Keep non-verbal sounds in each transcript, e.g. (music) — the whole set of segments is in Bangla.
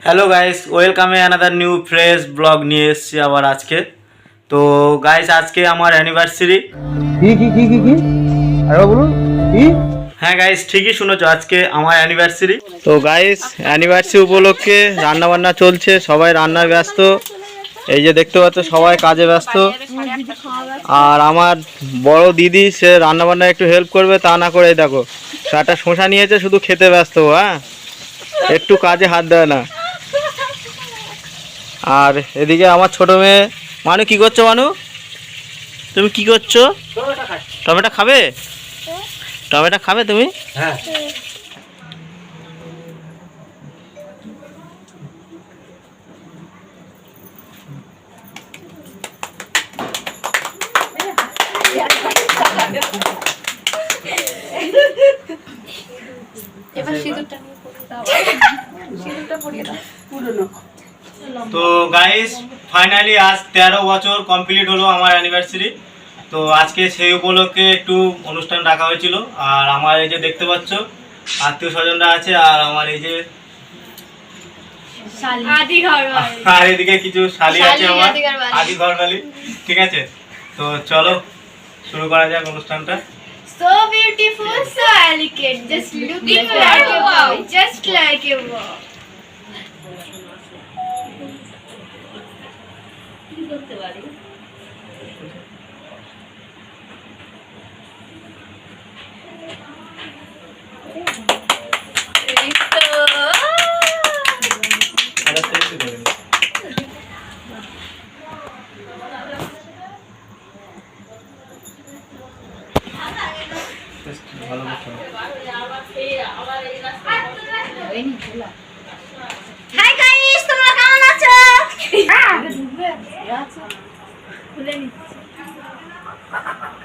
হ্যালো গাইস ওয়েলকামে অ্যানাদার নিউ ফ্রেশ ব্লগ নিয়ে এসেছি আবার আজকে। তো গাইস আজকে আমার অ্যানিভার্সারি কি কি কি কি কি? আরে বলুন কি? হ্যাঁ গাইস ঠিকই শুনেছো আজকে আমার অ্যানিভার্সারি তো গাইস অ্যানিভার্সারি উপলক্ষে রান্না বান্না চলছে সবাই রান্নার ব্যস্ত। এই যে দেখতে পাচ্ছ সবাই কাজে ব্যস্ত। আর আমার বড় দিদি সে রান্না বান্না একটু হেল্প করবে তা না করে দেখো। একটা শোঁসা নিয়েছে শুধু খেতে ব্যস্ত হ্যাঁ? একটু কাজে হাত দেয় না। আর এদিকে আমার ছোট মেয়ে মানু কি করছ মানু? তুমি কি করছ? টমেটো খাবে? টমেটো খাবে তুমি? হ্যাঁ। এবার সিঁদুরটা নিয়ে পড়ে দাও। সিঁদুরটা পরিয়ে দাও তো গাইস ফাইনালি আজ তেরো বছর কমপ্লিট হলো আমার অ্যানিভার্সারি তো আজকে সেই উপলক্ষে একটু অনুষ্ঠান রাখা হয়েছিল। আর আমার এই যে দেখতে পাচ্ছ আত্মীয় স্বজনরা আছে আর আমার এই যে (laughs) আর এদিকে কিছু শালি আছে আমার। আদি ঘরবালি ঠিক আছে? তো চলো শুরু করা যাক অনুষ্ঠানটা। So beautiful, so elegant, just looking like a boy, just like a boy. এই তো। ভালো করছ Hi guys, তোমরা কেমন আছো? খুলে নিচ্ছি। এই, ওরকম করিস না।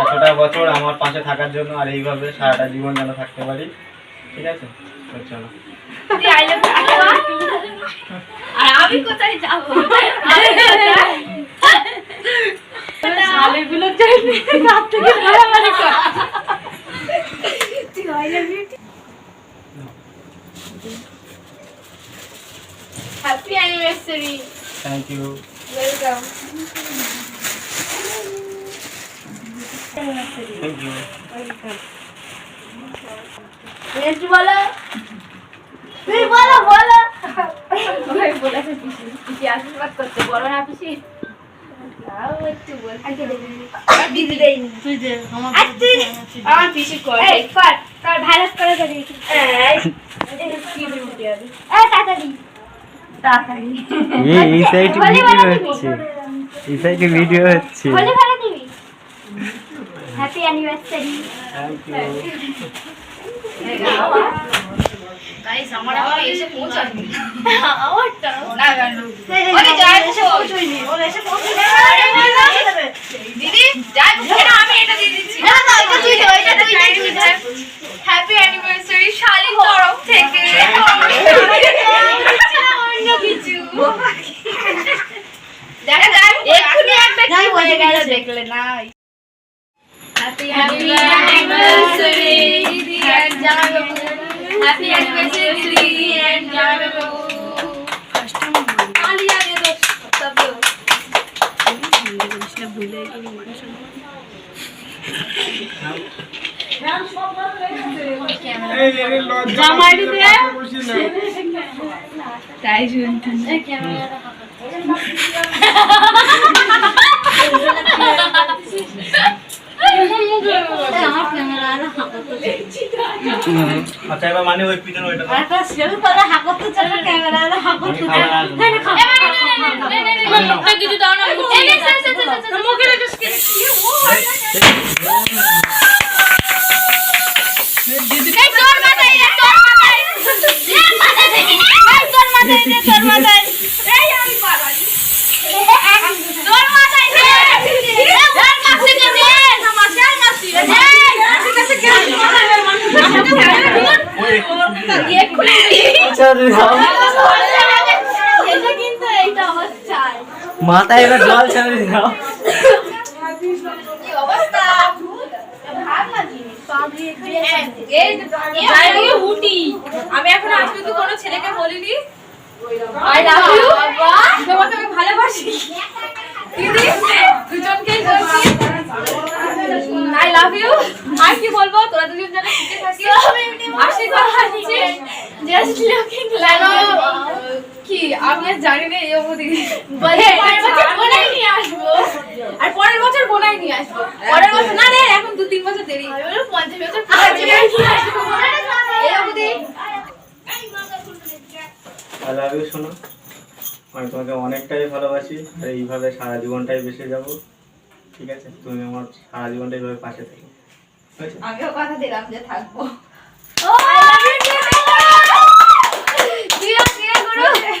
এতটা বছর আমার পাশে থাকার জন্য আর এইভাবে সারাটা জীবন যেন থাকতে পারি ঠিক আছে? চলো। আর আমি কোথায় যাব? শালেগুলো চাইলে রাত থেকে মারামারি কর। তুই I love you happy anniversary thank you welcome thank you একটু বলো। তুই বলো বলো। ওই বলেছে পিসি পিসি আশীর্বাদ করতে না পিসি। আমার পিসি কর। ভালো করে তাড়াতাড়ি। তাড়াতাড়ি। এই এই সাইডে ভিডিও হচ্ছে। এই সাইডে ভিডিও হচ্ছে। হ্যাপি অ্যানিভার্সারি দিদি আমি এটা দিয়ে দিচ্ছি হ্যাপি অ্যানিভার্সারি শালির তরফ থেকে অন্য কিছু দেখা যাক এক্ষুনি একটা কি হয়ে গেল দেখলে না দে দো সব দো জামাইটি দে তাই শুনতে। (laughs) আচ্ছা এবার মানে ওই পিছনে ওইটা দাও। একটা সেল হাকতে চলে ক্যামেরা হাকতে আমি খাব কিছু দাও না মুখে এই তোর মাথায় তোর মাথায় তোর মাথায় তোর মাথায় ছাড়াতে দাও এটা কিন্তু এইটা আমার চাই মাথায় এবার জল ছাড়াতে দাও। আমি এখন আজ পর্যন্ত কোনো ছেলেকে বলিনি আই লাভ ইউ তোমাকে আমি ভালোবাসি দিদি দুজনকেই বলছি আই লাভ ইউ আর কি বলব তোরা দুজন যেন সুখে থাকিস আশীর্বাদ জাস্ট লুকিং লাইক কি? আমি আর জানি না এই অবধি। বলে পরের বছর কোনায় নিয়ে আসব। আর পরের বছর বোনাই নিয়ে আসব। পরের বছর না রে এখন দু তিন বছর দেরি। আমি বলব পঞ্চম বছর এই অবধি। আই লাভ ইউ শোনো আমি তোমাকে অনেকটাই ভালোবাসি আর এইভাবে সারা জীবনটাই বেঁচে যাব। ঠিক আছে? তুমি আমার সারা জীবনটা এইভাবে পাশে থেকো? আমিও কথা দিলাম যে থাকব। ও আই লাভ ইউ দিয়া দিয়া গুরু হ্যাঁ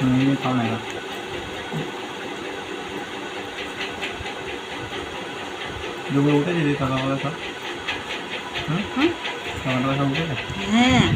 ừ, con này rồi dùng luôn cái gì đi tao đâu tao tao đâu không biết này